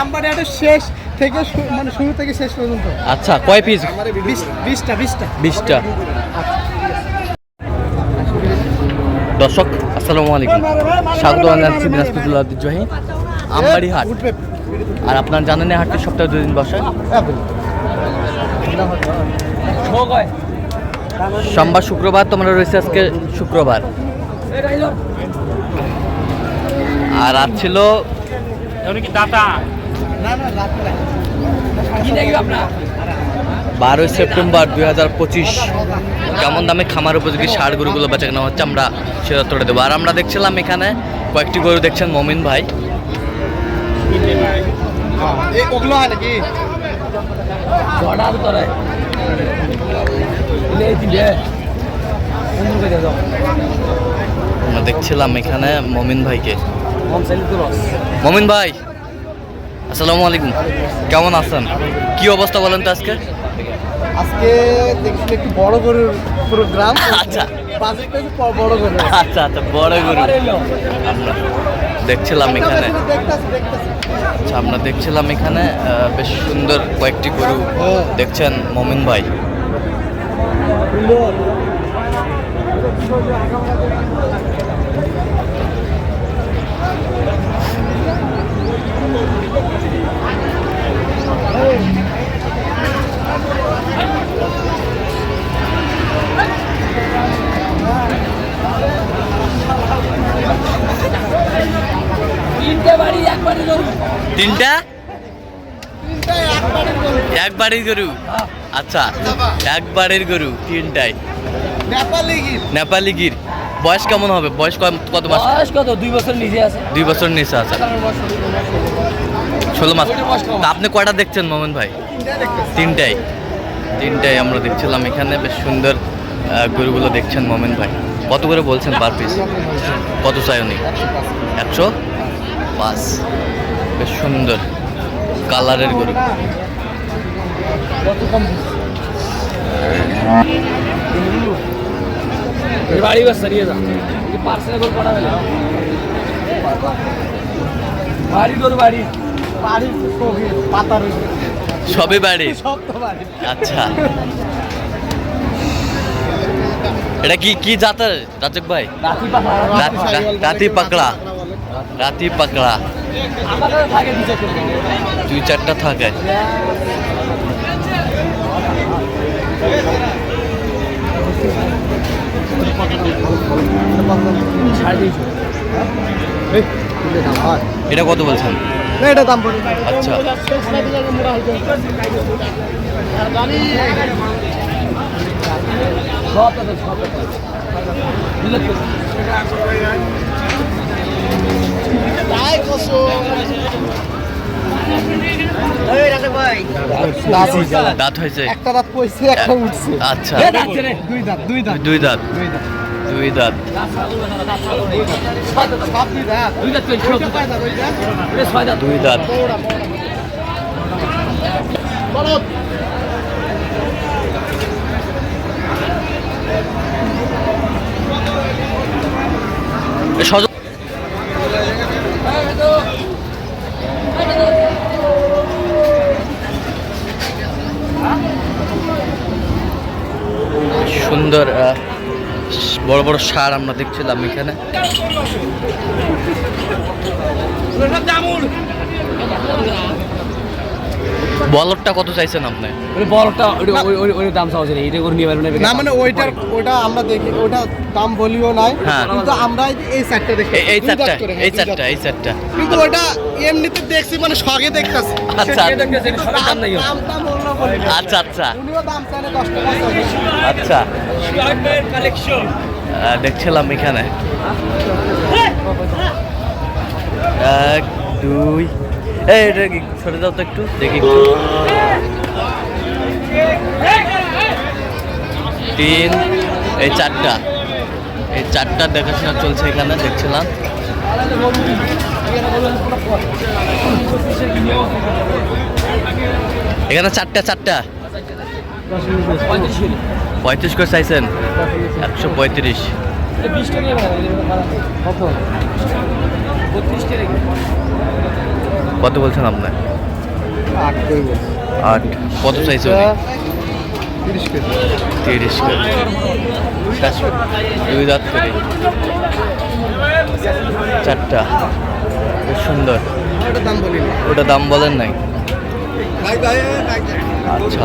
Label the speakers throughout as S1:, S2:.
S1: আমবাড়ি শেষ থেকে মানে শুরু থেকে শেষ পর্যন্ত।
S2: আচ্ছা কয় পিস
S1: বিশ- বিশটা বিশটা।
S2: বিশটা। দর্শক আসসালামু আলাইকুম। স্বাগত জানাচ্ছি দিনাজপুর ঐতিহ্যবাহী আমবাড়ি হাট। আর আপনার জানেন হাটটি সপ্তাহে দুদিন বসে। সোমবার শুক্রবার তোমরা রয়েছে আজকে শুক্রবার। আর আজ ছিল বারোই সেপ্টেম্বর দুই হাজার পঁচিশ। কেমন দামে খামার উপযোগী ষাড় গরুগুলো বেচা কেনা হচ্ছে আমরা সেটা তুলে দেবো। আর আমরা দেখছিলাম এখানে কয়েকটি গরু দেখছেন মমিন ভাই। আমরা দেখছিলাম এখানে মমিন ভাইকে। মমিন ভাই আসসালামু আলাইকুম। কেমন আছেন? কি অবস্থা বলেন তো আজকে?
S1: আজকে দেখছি একটু বড় গরুর প্রোগ্রাম
S2: আচ্ছা।
S1: বড় গরু।
S2: আচ্ছা আচ্ছা বড় গরু। দেখছিলাম এখানে। আচ্ছা আমরা দেখছিলাম এখানে বেশ সুন্দর কয়েকটি গরু। দেখছেন মমিন ভাই তিনটা এক বাড়ির গরু। আচ্ছা এক বাড়ির গরু তিনটাই।
S1: নেপালি গির।
S2: নেপালি গির। বয়স কেমন হবে? বয়স কত- মাস?
S3: বয়স কত? দুই বছর নিজে আছে।
S2: দুই বছর নিচে আছে। ষোলো মাস তা আপনি কয়টা দেখছেন মোমেন ভাই? তিনটাই তিনটাই। আমরা দেখছিলাম। এখানে বেশ সুন্দর গরুগুলো দেখছেন মোমেন ভাই। কত করে বলছেন পার পিস? কত চাই উনি? একশো? পাঁচ বেশ সুন্দর। কালারের গরু।
S3: বাড়ি বাস সারিয়ে যা। পার্সেল করে পড়া গেল বাড়ি তোর বাড়ি।
S1: বাড়ির পাতা রয়েছে।
S2: সবে বাড়ির
S1: সব তো বাড়ি।
S2: আচ্ছা। এটা কি কি জাতের রাজক ভাই?
S3: রাতি
S2: পাকড়া রাতি পাকড়া দুই চারটা। থাকে। এটা কত বলছেন
S1: না এটা দাম পড়ে
S2: আচ্ছা?
S1: তাই কসো
S2: দাঁত হয়েছে।
S1: একটা দাঁত পয়সে একটা উঠছে।
S2: আচ্ছা।
S1: দুই দাঁত দুই দাঁত
S2: দুই দাঁত।
S1: দুই দাঁত।
S2: দুই দাঁত।
S1: সব দুই দাঁত
S3: দুই দাঁত চলছে, সব দুই দাঁত।
S1: কয় দাঁত ওই দাঁত
S3: এটা ছয় দাঁত।
S2: দুই দাঁত এ সজ সুন্দর আহ, বড় বড় সার আমরা দেখছিলাম এখানে। বলরটা কত চাইছেন আপনি?
S3: ওই বড়টা ওই- ওই- ওই- ওই দাম চাওয়া এটা করে নিয়ে পারবে
S1: না মানে ওইটার ওটা আমরা দেখি ওটা দাম বলিও নাই
S2: হ্যাঁ।
S1: কিন্তু আমরা এই চারটা দেখি
S2: এই- চারটা এই চারটা এই চারটা
S1: কিন্তু ওটা এমনিতে দেখছি মানে সগে দেখতাছি।
S2: আচ্ছা
S3: দাম নাই।
S2: আচ্ছা আচ্ছা।
S1: উনিও দাম চাইলে দশ টাকা
S2: আচ্ছা। আহ, দেখছিলাম এখানে। এক, দুই। এই, এটা সরে যাও তো একটু, দেখি তিন, এই চারটা। এই চারটা দেখাশোনা চলছে এখানে, দেখছিলাম। এখানে চারটা চারটা।
S3: পঁয়ত্রিশ
S2: করে চাইছেন? একশো পঁয়ত্রিশ।
S3: কত?
S2: বলছেন আপনার
S1: আট
S2: কত চাইছে
S1: তিরিশ
S2: তিরিশ দুই দাঁত করে। চারটা। খুব সুন্দর।
S1: ওটা দাম
S2: বলেন। নাই?
S1: ভাই ভাই।
S2: আচ্ছা।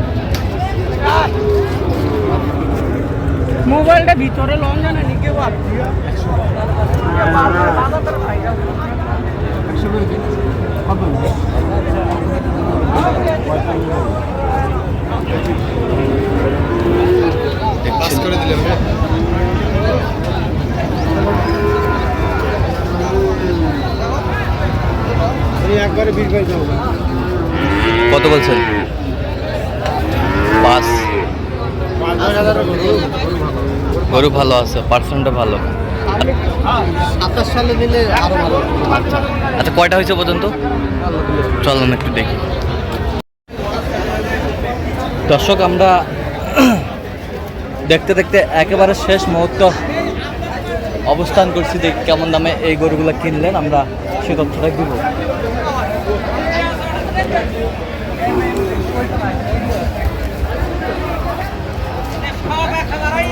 S3: মোবাইলটা ভিতরে লং জানা নি কেউ
S1: পাস করে একবারে যাব
S2: কত বলছেন? পাঁচ।
S1: পাঁচ হাজার
S2: গরু ভালো আছে পার্সেন্টটা ভালো।
S1: সাতাশ সালে নিলে আরও ভালো।
S2: আচ্ছা কয়টা হয়েছে পর্যন্ত? চলুন একটু দেখি। দর্শক আমরা দেখতে দেখতে একেবারে শেষ মুহূর্ত অবস্থান করছি। দেখি কেমন দামে এই গরুগুলো কিনলেন আমরা সে তথ্যটা দিব
S1: একবারে ওই মাথা পর্যন্ত ভাই আমার এটা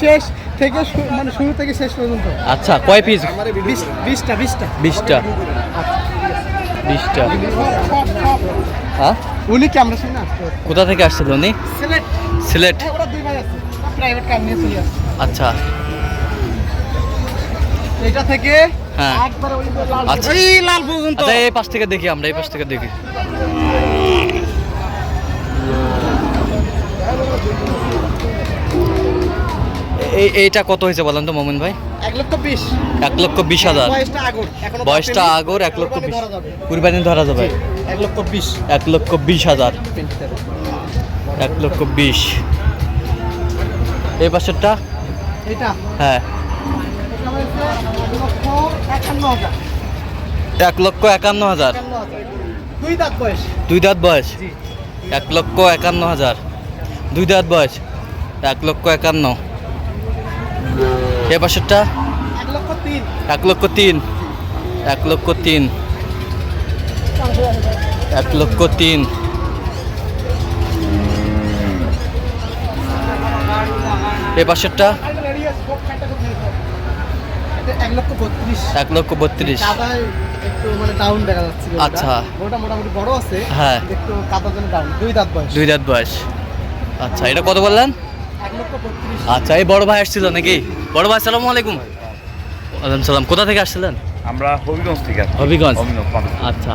S1: শেষ থেকে মানে শুরু থেকে শেষ পর্যন্ত।
S2: আচ্ছা কয় পিস
S1: বিশ বিশটা বিশটা।
S2: বিশটা। বিশটা। হ্যাঁ?
S1: উনি কি আমরা শুনি না?
S2: কোথা থেকে আসছিল উনি?
S1: সিলেট।
S2: সিলেট।
S1: ওরা দুই ভাই আছে প্রাইভেট কার নিয়ে চলে
S2: আচ্ছা।
S1: এটা থেকে
S2: হ্যাঁ।
S1: একবারে ওই লাল
S2: আচ্ছা।
S1: ওই লাল পর্যন্ত।
S2: আচ্ছা এই পাশ থেকে দেখি আমরা এই পাশ থেকে দেখি। এইটা কত হয়েছে বলেন তো মোমিন ভাই?
S1: এক লক্ষ বিশ।
S2: এক লক্ষ বিশ হাজার।
S1: বয়সটা আগর।
S2: এক লক্ষ বিশ।
S1: ধরা যাবে।
S2: কুরবানি ধরা যাবে।
S1: এক লক্ষ বিশ।
S2: এক লক্ষ বিশ হাজার। এক লক্ষ বিশ। এই পাশেরটা? হ্যাঁ।
S1: এক লক্ষ একান্ন হাজার। দুই দাঁত বয়স।
S2: এক লক্ষ একান্ন হাজার। দুই দাঁত বয়স? এক লক্ষ একান্ন। এ পাশেরটা?
S1: এক লক্ষ তিন।
S2: এক লক্ষ তিন। এক লক্ষ তিন। এ পাশেরটা?
S1: এক লক্ষ বত্রিশ।
S2: আচ্ছা। হ্যাঁ।
S1: দুই দাঁত বয়স।
S2: আচ্ছা এটা কত বললেন? আচ্ছা এই বড় ভাই আসছিল নাকি? বড় ভাই সালাম আলাইকুম। ওয়ালাইকুম সালাম। কোথা থেকে আসছিলেন?
S4: আমরা হবিগঞ্জ থেকে
S2: হবিগঞ্জ?
S4: হবিগঞ্জ
S2: আচ্ছা।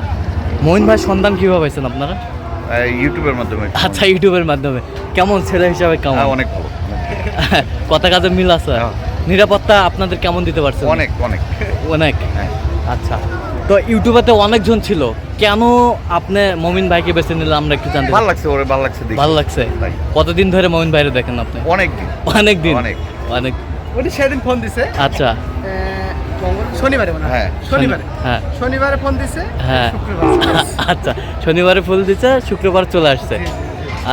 S2: মহিন ভাই সন্ধান কীভাবে পাইছেন আপনারা?
S4: ইউটিউবের মাধ্যমে।
S2: আচ্ছা ইউটিউবের মাধ্যমে। কেমন ছেলে হিসাবে কেমন?
S4: হ্যাঁ, অনেক ভালো
S2: কথা কাজে মিল আছে?
S4: হ্যাঁ।
S2: নিরাপত্তা আপনাদের কেমন দিতে পারছে
S4: অনেক অনেক।
S2: অনেক?
S4: হ্যাঁ।
S2: আচ্ছা। তো ইউটিউবেতে অনেকজন ছিল। কেন আপনি মমিন ভাইকে বেছে নিলে আমরা একটু জানতে
S4: ভালো লাগছে ওরে ভালো লাগছে দেখি
S2: ভালো লাগছে। কতদিন ধরে মমিন ভাইরে দেখেন আপনি?
S4: অনেক দিন
S2: অনেক। দিন
S4: অনেক।
S2: অনেক
S1: উনি সেদিন ফোন দিছে।
S2: আচ্ছা।
S1: শনিবারে মনে হ্যাঁ, শনিবারে।
S2: হ্যাঁ।
S1: শনিবারে ফোন দিছে
S2: হ্যাঁ।
S1: শুক্রবার
S2: আচ্ছা শনিবারে ফোন দিচ্ছে শুক্রবার চলে আসছে।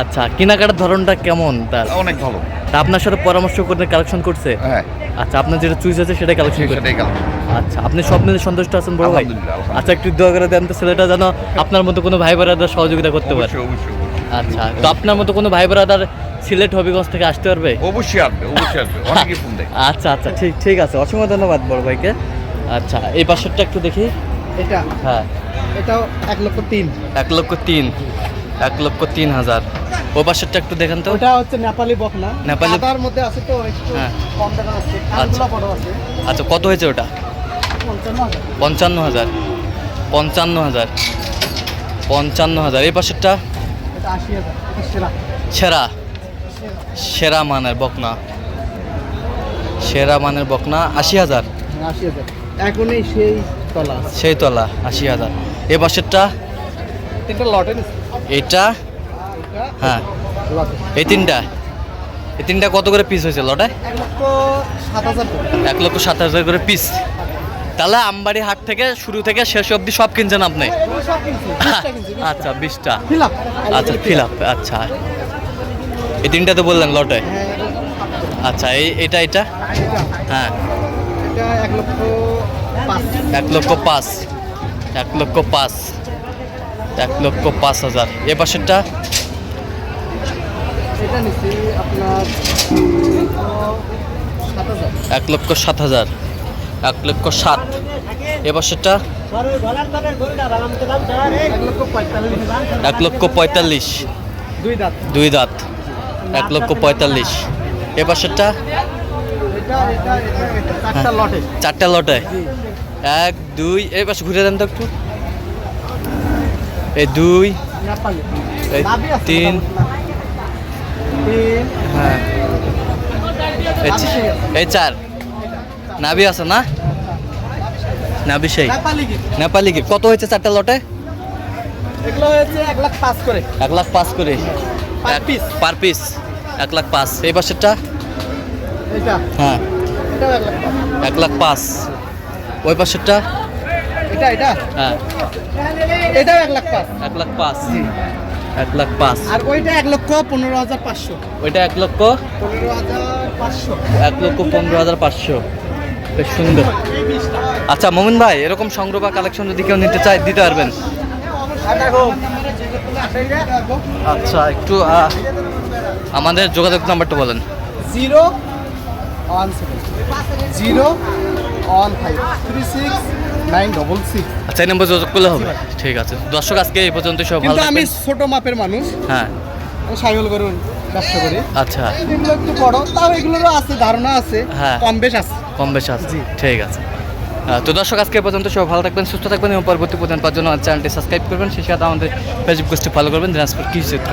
S2: আচ্ছা কেনাকাটার ধরনটা কেমন তার?
S4: অনেক ভালো।
S2: তা আপনার সাথে পরামর্শ করে কালেকশন করছে?
S4: হ্যাঁ।
S2: আচ্ছা আপনার যেটা চুইস আছে সেটাই কালেকশন করছে।
S4: সেটাই
S2: আচ্ছা আপনি সব মিলে সন্তুষ্ট আছেন বড় ভাই। আচ্ছা একটু দোয়া করে দেন তো ছেলেটা যেন আপনার মতো কোনো ভাই ব্রাদার সহযোগিতা করতে পারে। আচ্ছা তো আপনার মতো কোনো ভাই ব্রাদার সিলেট হবিগঞ্জ থেকে আসতে পারবে?
S4: অবশ্যই আসবে অবশ্যই আসবে। অনেকই ফোন দেয়
S2: আচ্ছা আচ্ছা ঠিক ঠিক আছে অসংখ্য ধন্যবাদ বড় ভাইকে। আচ্ছা এই পাশেরটা একটু দেখি।
S1: এটা?
S2: হ্যাঁ।
S1: এটাও এক লক্ষ তিন।
S2: এক লক্ষ তিন। এক লক্ষ তিন হাজার। ও পাশেরটা একটু দেখেন তো।
S1: ওটা হচ্ছে নেপালি বকনা।
S2: নেপালি-
S1: কাদার মধ্যে আছে তো একটু
S2: হ্যাঁ।
S1: কম বড় আছে।
S2: আচ্ছা কত হয়েছে ওটা?
S1: পঞ্চান্ন হাজার।
S2: পঞ্চান্ন হাজার। পঞ্চান্ন হাজার। এই পাশেরটা?
S1: সেরা।
S2: সেরা। মানের বকনা। সেরা মানের বকনা। আশি হাজার।
S1: আশি হাজার। এখনই সেই তলা
S2: সেই তলা আশি হাজার। এ পাশেরটা?
S1: তিনটা লটে
S2: এইটা হ্যাঁ। এই তিনটা? এই তিনটা কত করে পিস হয়েছে লটে
S1: এক লক্ষ সাত হাজার করে
S2: পিস তাহলে আমবাড়ি হাট থেকে শুরু থেকে শেষ অবধি সব কিনছেন আপনি? আচ্ছা বিশটা। আচ্ছা ফিল আপ আচ্ছা। এই তিনটা তো বললেন লটে আচ্ছা এই এটা এটা? হ্যাঁ।
S1: এক লক্ষ পাঁচ।
S2: এক লক্ষ পাঁচ। এক লক্ষ পাঁচ হাজার। এ পাশেরটা? এক লক্ষ সাত হাজার। এক লক্ষ সাত। এ পাশেরটা?
S1: এক লক্ষ পঁয়তাল্লিশ। দুই দাঁত।
S2: এক লক্ষ পঁয়তাল্লিশ। এ পাশেরটা?
S1: চারটা লটে।
S2: চারটা লটে। এক দুই এই পাশে ঘুরে দেন তো একটু। এই দুই এই তিন। হ্যাঁ। এই চার। নাবি আছে না? নাবি সেই।
S1: নেপালি কি
S2: কত হয়েছে চারটা লটে?
S1: এগুলো হয়েছে এক লাখ পাঁচ করে।
S2: এক লাখ পাঁচ করে? Per piece. এক লাখ পাঁচ। এই পাশেরটা? হ্যাঁ।
S1: এক লাখ পাঁচ।
S2: এক লাখ পাঁচ। ওই পাশেরটা?
S1: এটা এটা?
S2: হ্যাঁ।
S1: এটাও এক লাখ পাঁচ।
S2: এক লাখ পাঁচ। এক লাখ পাঁচ।
S1: আর ওইটা এক লক্ষ পনেরো হাজার পাঁচশো।
S2: ওইটা এক লক্ষ?
S1: পনেরো হাজার পাঁচশো।
S2: এক লক্ষ পনেরো হাজার পাঁচশো। বেশ সুন্দর। আচ্ছা মোমিন ভাই এরকম সংগ্রহ বা কালেকশন যদি কেউ নিতে চায় দিতে পারবেন। আচ্ছা একটু আমাদের যোগাযোগ নাম্বারটা বলেন।
S1: Zero one seven zero one five three six nine double six
S2: আচ্ছা নম্বর যোগাযোগ করলে হবে? ঠিক আছে। দর্শক আজকে এই পর্যন্ত সব ভালো
S1: আমি ছোট মাপের মানুষ।
S2: হ্যাঁ।
S1: সাইকেল করুন ব্যবসা করি।
S2: আচ্ছা।
S1: এগুলো একটু বড়। তাও এগুলোরও আছে ধারণা আছে।
S2: হ্যাঁ।
S1: কম বেশ আছে।
S2: কম বেশি আছে। ঠিক আছে। তো দর্শক আজকে পর্যন্ত সব ভালো থাকবেন সুস্থ থাকবেন এবং পরবর্তী প্রধান পাওয়ার জন্য চ্যানেলটি সাবস্ক্রাইব করবেন। সেই সাথে আমাদের ফেসবুক পেজটি ফলো করবেন। দিনাজপুর কৃষি চিত্র